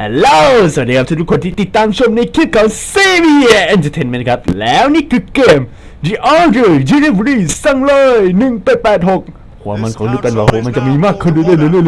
ฮัลโหลสวัสดีครับทุกคนที่ติดตามชมในคลิปของ c b Entertainment ครับ แล้วนี่คือเกม The Order Delivery สั่งเลย1886ความมันของดูกันว่าโหมันจะมีมากขึ้นเรื่อยๆเรื่อ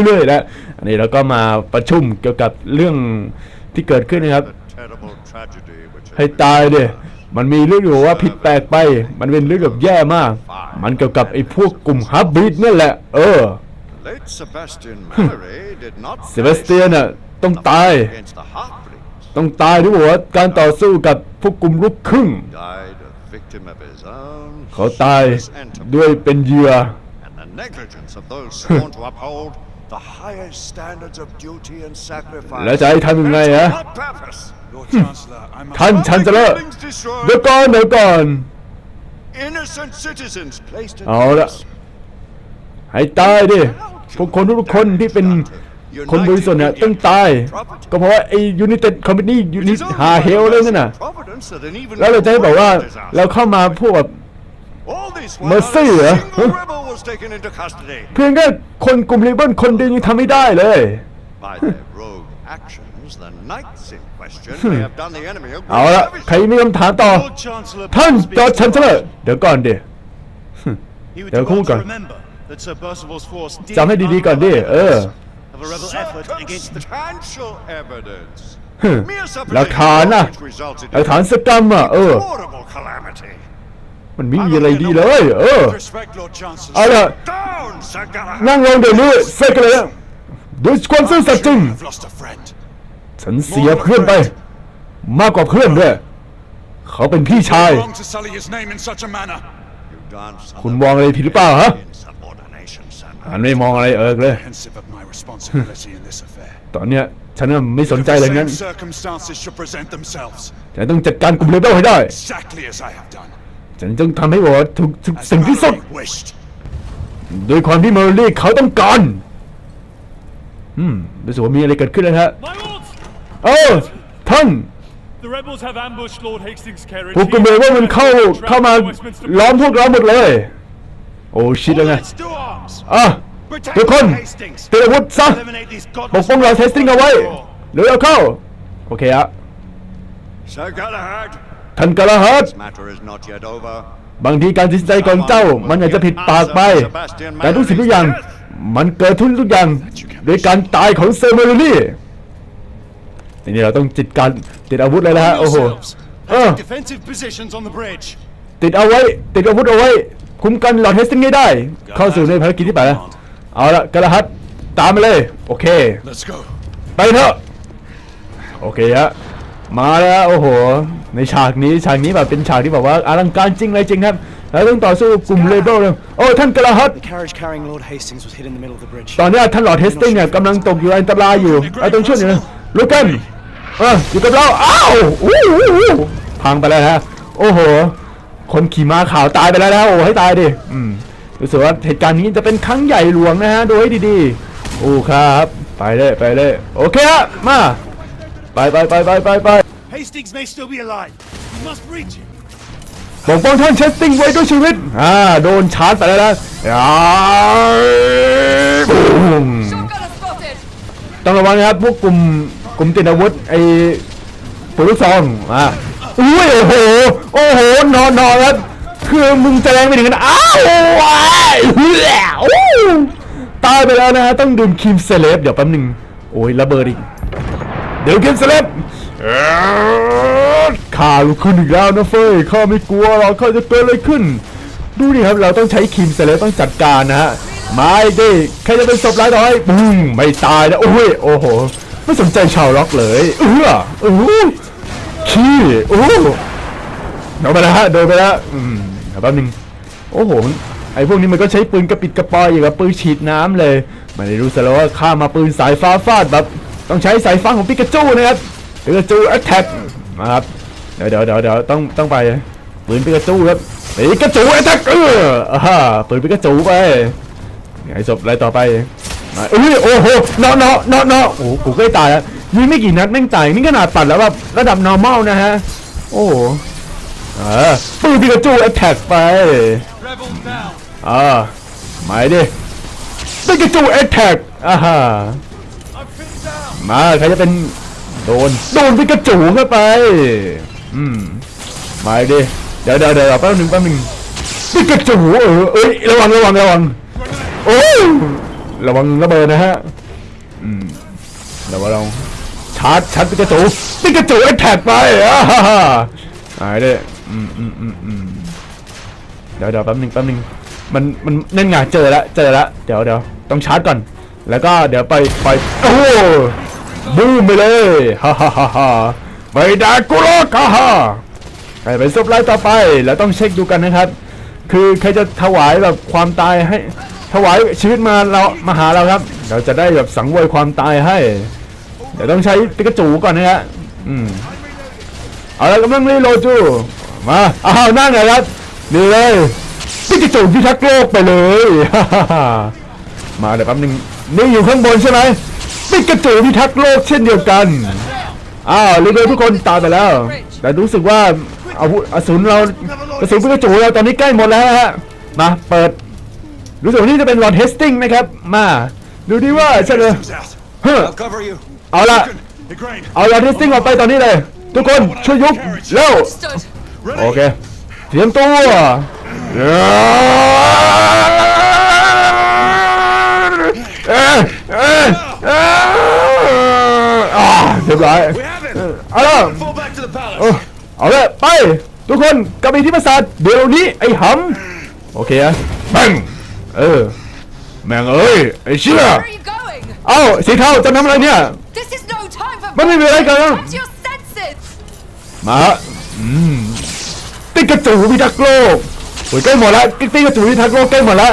ยๆเรื่อยๆนะอันนี้เราก็มาประชุมเกี่ยวกับเรื่องที่เกิดขึ้นนะครับ terrible tragedy which ให้ตายเดยมันมีเรื่องอยู่ว่าผิดแปลกไป มันเป็นเรื่องแบบแย่มาก มันเกี่ยวกับไอ้พวกกลุ่มฮับบีดนั่นแหละ เออ late Sebastian Mallory did not เซบาสเตียนน่ะ ต้องตาย against the half-breeds. ต้องตายด้วยว่าการต่อสู้กับพวกกลุ่มลูกครึ่ง Died a victim of his own เขาตาย enterprise ด้วยเป็นเหยื่อ and the negligence of those sworn to uphold the highest standards of duty and sacrifice. แล้วจะให้ทำยังไง And ฮะ to what purpose? Lord Chancellor, I must. ท่านชันเจลอร์ Buildings destroyed, เดี๋ยวก่อนเดี๋ยวก่อน innocent citizens placed at เอาละ risk. ให้ตายดิพวกคนทุกๆคนที่เป็น คนบริสุทธิ์เนี่ยต้องตาย ก็เพราะว่าไอ้ยูนิเต็ดคอมพานียู It นิ is only หาเฮลเลยนั่นน่ะ providence that an even แล้วเราจะให้บอกว่า greater disaster เราเข้ามาพวกแบบ All this Mercy while เหรอ a single rebel was taken into custody เพียงแค่คนกลุ่มลิเบิลคนเดียวยังทำไม่ได้เลย by their rogue actions. The knights in question may have done the enemy a เอา great ละ service. ใครมีคำถามต่อ Lord Chancellor, ท่าน Percy จอร์จ speaks ชันเซลอร์เดี๋ยวก่อนดิ He would เดี๋ยว do คู่ well ก่อน to remember that Sir Percival's force did จำให้ดีๆก่อนดิเออ of a rebel effort against the Circumstantial evidence. ฮึ Mere หลัก supposition ฐานนะ which resulted หลักฐานสกรรมอะเออ in horrible calamity. มันไม่มีอะไรดีเลย เออ With respect, Lord Chancellor. เอาละ Down, Sir Galahad! นั่งลงเดี๋ยวนี้เซกเลยด้วยความซื่อสัตย์จริง I've lost a friend. ฉันเสียเพื่อนไป มากกว่าเพื่อนด้วยเขาเป็นพี่ชาย Wrong to sully his name in such a manner. You done คุณมองอะไรผิดหรือเปล่าฮะ insubordination, Sir. อันไม่มองอะไรเอิกเลย Apprehensive of my responsibility in this affair. ตอนเนี้ยฉันน่ะไม่สน If ใจ the เลยงั้น same circumstances should present themselves, ฉันต้องจัดการกลุ่มเลเบลให้ได้ exactly as I have done. ฉันต้องทำให้บอกว่าทุกทุก As สิ่งที่สุด Mallory wished. โดยความที่เมอร์ลี่เขาต้องการ อืมรู้สึกว่ามีอะไรเกิดขึ้นแล้วฮะ My lords, เออท่าน the rebels have ambushed Lord Hastings' carriage. พวกกลุ่มเลเบลมันเข้าเข้ามาล้อมพวกเราหมดเลย โอ้ชิดแล้วไง Let's do arms. อะ Protect ทุกคน Hastings. เตรียมอาวุธซะ Eliminate these ปก godless ป้องเราเทสติ้งเอาไว้เร็วๆเข้า โอเคอะ Sir Galahad, ท่านกาลาฮัด this matter is not yet over. บางทีการตัดสินใจของเจ้า มันอาจจะผิดปากไป แต่ทุกสิ่งทุกอย่าง มันเกิดทุกทุกอย่างโดยการตายของเซอร์เมอร์ลี่ทีนี้เราต้องจิตการติดอาวุธเลยนะฮะ โอ้โห yourselves. เออ Take defensive positions on the bridge. ติดเอาไว้ ติดอาวุธเอาไว้ คุ้มกันหลอดเทสติ้งให้ได้ เข้าสู่ในภารกิจที่แปดแล้วเอาละกระหัดตามมาเลย โอเค Let's go. ไปเถอะ โอเคฮะมาแล้วโอ้โห ในฉากนี้ฉากนี้แบบเป็นฉากที่แบบว่าอลังการจริงเลยจริงครับ แล้วต้องต่อสู้กับกลุ่มเลเบลเลยโอ้ท่านกระหัด The carriage carrying Lord Hastings was hit in the middle of the bridge. ตอนเนี้ยท่านหลอดเทสติ้งเนี่ยกำลังตกอยู่ในอันตรายอยู่ไอ้ต้องช่วยหน่อยนะลุกกันเอออยู่กับเราอ้าวอู้หูอู้พังไปแล้วฮะโอ้โห คนขี่ม้าขาวตายไปแล้วนะโอ้ให้ตายดิอืมรู้สึกว่าเหตุการณ์นี้จะเป็นครั้งใหญ่หลวงนะฮะดูให้ดีๆโอ้ครับ ไปเลยไปเลยโอเคฮะมาไปไปไปไปไปไป Hastings may still be alive. We must reach him. ปกป้องท่านเทสติ้งไว้ด้วยชีวิตอ่าโดนชาร์จไปแล้วนะอ่าบูม Shotgunner spotted! ต้องระวังนะครับพวกกลุ่มกลุ่มติดอาวุธไอ้ปืนลูกซองอะอุ้ยโอ้โห โอ้โหนอนนอนครับคือมึงจะแรงไปถึงกันอ้าวว้ายเฮ้ยโอ้ตายไปแล้วนะฮะต้องดื่มครีมเซเลบเดี๋ยวแป๊บหนึ่งโอ้ยระเบิดอีกเดี๋ยวครีมเซเลบข้าลุกขึ้นอีกแล้วนะเฟ้ยข้าไม่กลัวหรอกข้าจะเกิดอะไรขึ้น ดูดิครับเราต้องใช้ครีมเซเลบต้องจัดการนะฮะไมาอีกดิใครจะเป็นศพร้ายต่อให้ปุ้งไม่ตายนะโอ้ยโอ้โห ไม่สนใจชาวล็อกเลยเออโอ้โหขี้โอ้ โหโดนไปแล้วฮะโดนไปแล้วอืมแป๊บนึงโอ้โหไอ้พวกนี้มันก็ใช้ปืนกระปิดกระปอยอย่างกับปืนฉีดน้ำเลยไม่ได้รู้ซะแล้วว่าข้ามาปืนสายฟ้าฟาดแบบต้องใช้สายฟ้าของปิกาจูนะครับปิกาจูแอตแทกมาครับเดี๋ยวเดี๋ยวเดี๋ยวเดี๋ยวต้องต้องไปปืนปิกาจูครับปิกาจูแอตแทกเอออ่าปืนปิกาจูไปไอ้ศพอะไรต่อไปมาเอ้ยโอ้โหเนาะเนาะเนาะเนาะโอ้โหกูใกล้ตายแล้วยิงไม่กี่นัดแม่งตายนี่ขนาดปัดแล้วแบบระดับ normal นะฮะโอ้ โหอ่าปืนปิกาจูแอตแทกไปอ่าหมายดิปิกาจูแอตแทกอ่าฮะมาใครจะเป็นโดนโดนพิกาจูเข้าไปอืมมาดิเดี๋ยวเดี๋ยวเดี๋ยวแป๊บนึงแป๊บนึงพิกาจูเออเอ้ยระวังระวังระวังโอ้ยระวังระเบิดนะฮะอืมระวังระวังชาร์จชาร์จพิกาจูพิกาจูไอ้แท็กไปอ่าฮ่าฮ่าหายดิ อืมอืมอืมอืมเดี๋ยวเดี๋ยวแป๊บหนึงแป๊บหนึงมันมันนั่นไงเจอแล้วเจอแล้วเดี๋ยวเดี๋ยวต้องชาร์จก่อน แล้วก็เดี๋ยวไปไปโอ้โหบูมไปเลยฮ่าฮ่าฮ่าฮ่าไม่ได้กูหรกาฮ่าไปเป็นซุปไลท์ต่อไป แล้วต้องเช็คดูกันนะครับ คือใครจะถวายแบบความตายให้ ถวายชีวิตมาเรามาหาเราครับ เราจะได้แบบสังเวยความตายให้ เดี๋ยวต้องใช้ปิกาจูก่อนนะฮะอืมเอาละกำลังรีโหลดจู มาอ้าวนั่งไงครับ นี่เลยปิกาจูพิทักษ์โลกไปเลยฮ่าฮ่าฮ่ามาเดี๋ยวแป๊บนึงนี่อยู่ข้างบนใช่ไหมปิกาจูพิทักษ์โลกเช่นเดียวกันอ้าวเรือทุกคนตายไปแล้ว แต่รู้สึกว่าอาวุธอสูรเรากระสุนปิกาจูเราตอนนี้ใกล้หมดแล้วฮะมาเปิด รู้สึกว่านี่จะเป็นลอนเฮสติงนะครับ มาดูดิว่าใช่เลย Who's out? เฮ้อ I'll cover you. เอาละ Igraine. เอาลอนเฮสติงออกไปตอนนี้เลย ทุกคนช่วยยุบเร็ว Stood. โอเค เตรียมตัวเอ๊ะเอ๊ะเอ๊ะอ่าเรียบร้อย We have him. เอาละ Fall back to the เออ palace. เอาละไป ทุกคนกลับไปที่ปราสาทเดี๋ยวนี้ ไอ้หำ โอเคอะบังเออ แม่งเอ้ย ไอ้เชี่ย Where are you going? เอ้าสีเทาจะทำอะไรเนี่ย This is no time for. มันไม่มีอะไรกันนะ Come to your senses. มาอืม ปิกาจูพิทักษ์โลกโอ้ยใกล้หมดล้วปิกาจูพิทักษ์โลกใกล้หมดล้ว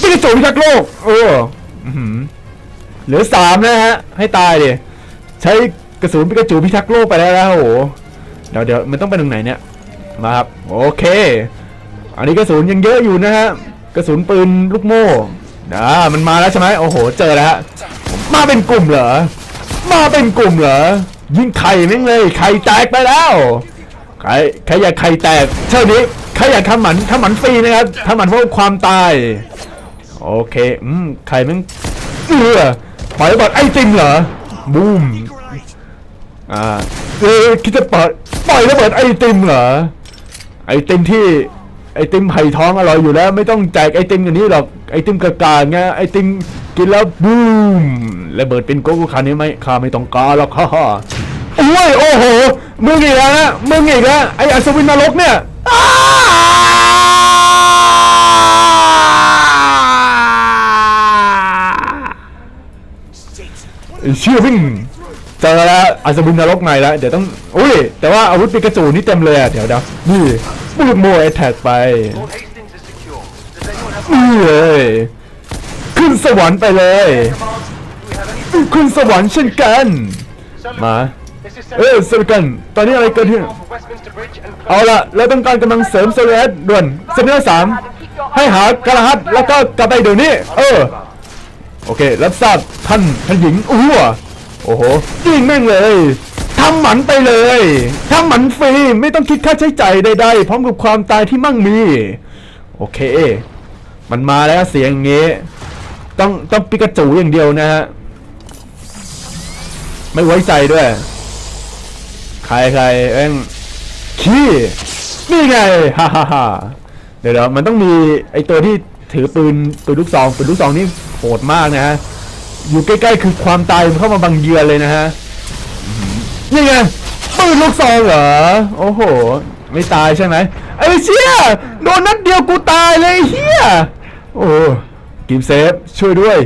ปิกาจูพิทักษ์โลกเออเหลือสามนะฮะ ให้ตายดิใช้กระสุนปิกาจูพิทักษ์โลกไปแล้วนะโอ้โหเดี๋ยวเดี๋ยวมันต้องไปตรงไหนเนี่ยมาครับโอเค อันนี้กระสุนยังเยอะอยู่นะฮะกระสุนปืนลูกโม่อ่ามันมาแล้วใช่ไหมโอ้โห เจอแล้วฮะมาเป็นกลุ่มเหรอมาเป็นกลุ่มเหรอยิงไข่แม่งเลยไข่แตกไปแล้ว ใครใครอยากไข่แตกเท่านี้ใครอยากทำหมันทำหมันฟรีนะครับทำหมันเพราะความตาย โอเค อืมไข่ม่งเออปล่อยระเบิดไอติมเหรอ บูม อ่า เออคิดจะเปิดปล่อยระเบิดไอติมเหรอ ไอติมที่ ไอติมไผ่ท้องอร่อยอยู่แล้ว ไม่ต้องแจกไอติมอย่างนี้หรอก ไอติมกากาไงไอติมกินแล้วบูมระเบิดเป็นโกโก้คานี้ไหมข้าไม่ต้องการหรอกฮ่าฮ่าโอ้ยโอ้โห มึงอีกแล้วนะมึงอีกแล้วไอ้อัศวินนรกเนี่ยไอ้เชี่ยวิ่งเจอแล้วอัศวินนรกใหม่แล้วเดี๋ยวต้องอุ้ยแต่ว่าอาวุธปิกาจูนี่เต็มเลยอะเดี๋ยวเดี๋ยวนี่มืดโมยแท็กไปนี่เลยขึ้นสวรรค์ไปเลยขึ้นสวรรค์เช่นกันมา เออสวัสดีกัน ตอนนี้อะไรเกิดขึ้น เอาละเราต้องการกำลังเสริมโซเลสด่วนเซนเนอร์สามให้หากระหัตแล้วก็กลับไปเดี๋ยวนี้ เออ โอเค รับทราบท่านท่านหญิงอู้วโอ้โหยิงแม่งเลยทำหมันไปเลยทำหมันฟรีไม่ต้องคิดค่าใช้จ่ายใดๆพร้อมกับความตายที่มั่งมี โอเค มันมาแล้วเสียงอย่างงี้ ต้องต้องปิกาจูอย่างเดียวนะฮะ ไม่ไว้ใจด้วย ครใครเอ็งขี้นี่ไงฮ่าฮ่าฮ่าเดี๋ยวเดี๋ยวมันต้องมีไอตัวที่ถือปืนปืนลูกซองปืนลูกซองนี่โหดมากนะฮะอยู่ใกล้ๆคือความตายมันเข้ามาบังเยือเลยนะฮะนี่ไงปืนลูกซองเหรอโอ้โห ไม่ตายใช่ไหมไอ้เชี่ยโดนนัดเดียวกูตายเลยเฮียโอ้กิมเซฟช่วยด้วย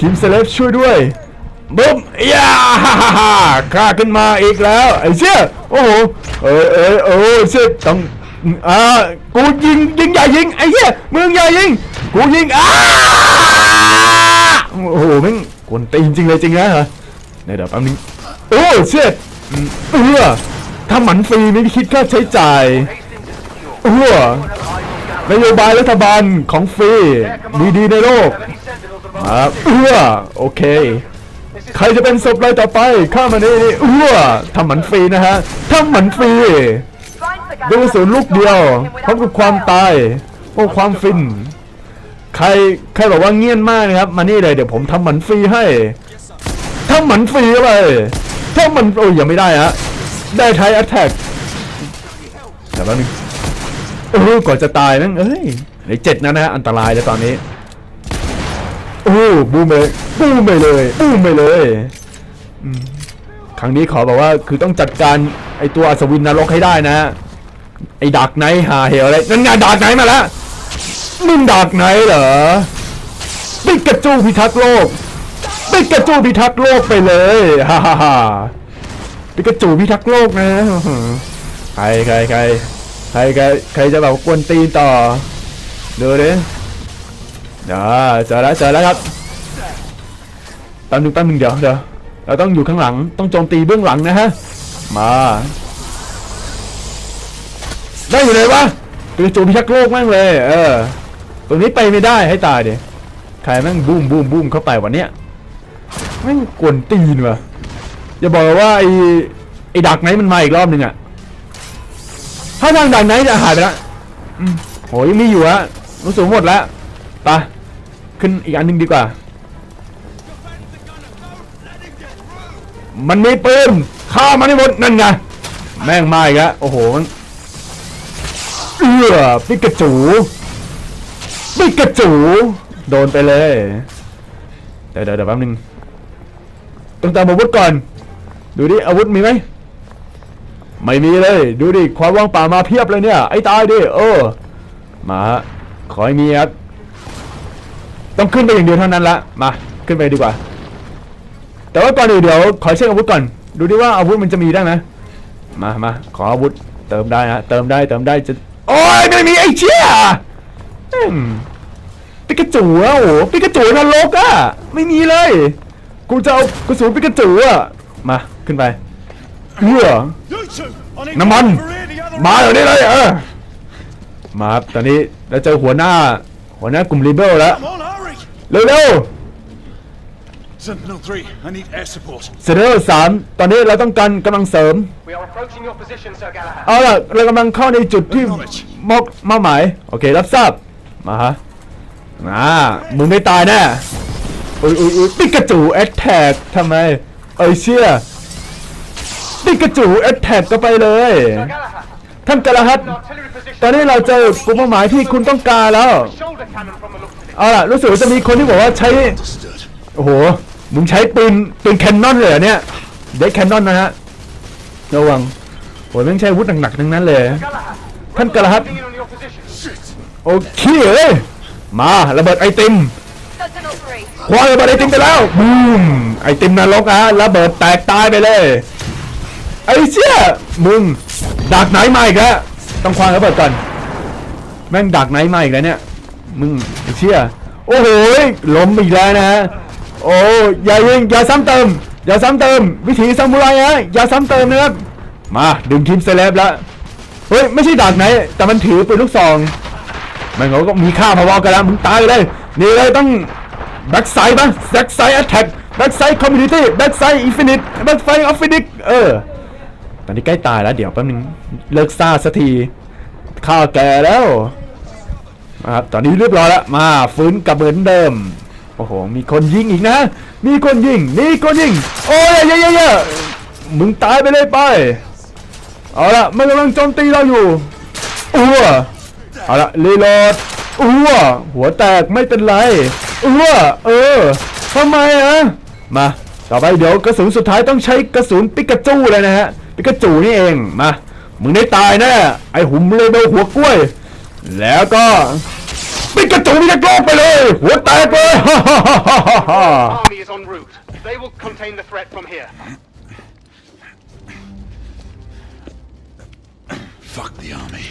กิมเซฟช่วยด้วย บึ้มยาฮ่าฮ่าฮ่าข้าขึ้นมาอีกแล้วไอ้เชี่ยโอ้โหเออเออเออเชี่ยต้องอ่ากูยิงยิงอย่ายิงไอ้เหี้ยมึงอย่ายิงกูยิงอ้าโอ้โหแม่งกวนตีนจริงเลยจริงนะเหรอเดี๋ยวเดี๋ยวแป๊บนึงโอ้เชี่ยเออถ้าหมันฟรีไม่คิดค่าใช้จ่ายเออนโยบายรัฐบาลของฟรีมีดีในโลกครับเออโอเค ใครจะเป็นศพรายต่อไปข้ามานี่นี่เออทำหมันฟรีนะฮะทำหมันฟรีดูกระสุนลูกเดียวพร้อมกับความตายโอ้ความฟิน ใครใครบอกว่าเงียนมากนะครับมานี่เลยเดี๋ยวผมทำหมันฟรีให้ทถ้ามันฟรีเข้าไปถ้ามันโอ้ยยังไม่ได้ฮะได้ไทยแอตแทกเดี๋ยวแป๊บนึงเออก่อนจะตายนั่งเอ้ยในเจ็ดนะนะฮะอันตรายเลยตอนนี้ โอ้บูมไปบูมไปเลยบูมไปเลยอืมครั้งนี้ขอบอกว่าคือต้องจัดการไอตัวอัศวินนรกให้ได้นะ ไอดักไนท์หาเหวอะไรนั่นไงดักไนท์มาแล้วมึงดักไนท์เหรอปิกาจูพิทักษ์โลกปิกาจูพิทักษ์โลกไปเลยฮ่าฮ่าฮ่าปิกาจูพิทักษ์โลกนะใครใครใครใครใครใครจะแบบกวนตีนต่อเดูดิ อ่าเจอแล้วเจอแล้วครับแป๊บนึงแป๊บนึงเดี๋ยวเดี๋ยวเราต้องอยู่ข้างหลังต้องโจมตีเบื้องหลังนะฮะมาได้อยู่เลยวะปิกาจูพิทักษ์โลกแม่งเลย เออ ตรงนี้ไปไม่ได้ให้ตายดิใครแม่งบูมบูมบูมเข้าไปวันเนี้ยแม่งกวนตีนวะอย่าบอกว่าไอ้ไอ้ดักไนท์มันมาอีกรอบหนึ่งอะถ้าทางดักไนท์จะหายไปละอืมโหยังมีอยู่อะรู้สึกหมดแล้วไป ขึ้นอีกอันหนึ่งดีกว่า มันมีปืนฆ่ามันให้หมดนั่นไงแม่งมาอีกแล้วโอ้โหมันเอื้อปิกาจูปิกาจู โดนไปเลยเดี๋ยวเดี๋ยวเดี๋ยวแป๊บนึงต้องตามอาวุธก่อน ดูดิอาวุธมีไหมไม่มีเลย ดูดิความว่างเปล่ามาเพียบเลยเนี่ย ไอ้ตายดิเออ มาขอให้มีครับ ต้องขึ้นไปอย่างเดียวเท่านั้นละมาขึ้นไปดีกว่า แต่ว่าก่อนอื่นเดี๋ยวขอเช็คอาวุธก่อน ดูดิว่าอาวุธมันจะมีได้ไหมมามาขออาวุธเติมได้ฮะเติมได้เติมได้จะโอ้ยไม่มีไอ้เชี่ยปิกาจูอะโอ้โหปิกาจูนรกอะไม่มีเลย กูจะเอากระสุนปิกาจูอะมาขึ้นไปเหือน้ำมัน มาเดี๋ยวนี้เลยเออมาครับตอนนี้เราเจอหัวหน้า หัวหน้ากลุ่มรีเบลแล้ว Come on, hurry! เร็ว Sentinel 3, I need air support. ๆเซเดอร์สามตอนนี้เราต้องการกำลังเสริม We are approaching your position, Sir Galahad. เอาล่ะเรากำลังเข้าในจุดที่มอกเป้าหมาย โอเค รับทราบ มาฮะมามึงไม่ตายแน่อุ้ยอุ้ยอุ้ยปิกาจูแอตแทกทำไม เอ้ยเชี่ยปิกาจูแอตแทกก็ไปเลย Galahad, ท่านกะละฮัต artillery position. ตอนนี้เราเจอกลุ่มเป้าหมายที่คุณต้องการแล้ว Shoulder cannon from the looks of it. เอาล่ะรู้สึกว่าจะมีคนที่บอกว่าใช้ โอ้โห มึงใช้ปืนปืนแคนนอนเลยเหรอเนี่ยเด็กแคนนอนนะฮะ ระวังโอ้ยแม่งใช้อาวุธหนักๆทั้งนั้นเลย ท่านกะละฮัตโอเคเอ้ยมาระเบิดไอติมคว้างระเบิดไอติมไปแล้วบูมไอติมนรกอะระเบิดแตกตายไปเลย ไอ้เชี่ยมึงดักไหนมาอีกแล้วต้องคว้าระเบิดก่อนแม่งดักไหนมาอีกแล้วเนี่ย มึงเชี่ยโอ้โหล้มอีกแล้วนะฮะโอ้อย่ายิงอย่าซ้ำเติมอย่าซ้ำเติม วิถีซามูไรฮะอย่าซ้ำเติมนะครับมาดึงทีมเซเลบแล้วเฮ้ยไม่ใช่ดักไหน แต่มันถือปืนลูกซองมันเขาก็มีค่าพอๆกันแล้วมึงตายเลยนี่เลยต้องแบ็กไซด์ป่ะแบ็กไซด์แอตแทกแบ็กไซด์คอมมูนิตี้แบ็กไซด์อินฟินิตแบ็กไซด์ออฟฟินิตเออตอนนี้ใกล้ตายแล้วเดี๋ยวแป๊บนึงเลิกซ่าสักทีข้าแก่แล้ว ครับตอนนี้เรียบร้อยแล้วมาฟื้นกับเหมือนเดิมโอ้โหมีคนยิงอีกนะ มีคนยิงมีคนยิงโอ้ยเยอะๆเยอะมึงตายไปเลยไปเอาละมันกำลังโจมตีเราอยู่อ้วเอาละรีโหลดอ้วหัวแตกไม่เป็นไรอ้วเออทำไมอะมาต่อไปเดี๋ยวกระสุนสุดท้ายต้องใช้กระสุนปิกาจูเลยนะฮะปิกาจูนี่เองมามึงได้ตายแน่ไอหุ่มเลเบลหัวกล้วย แล้วก็ ปิกาจูมีจะโกไปเลย หัวแตกเลย Army is en route. They will contain the threat from here. Fuck the army.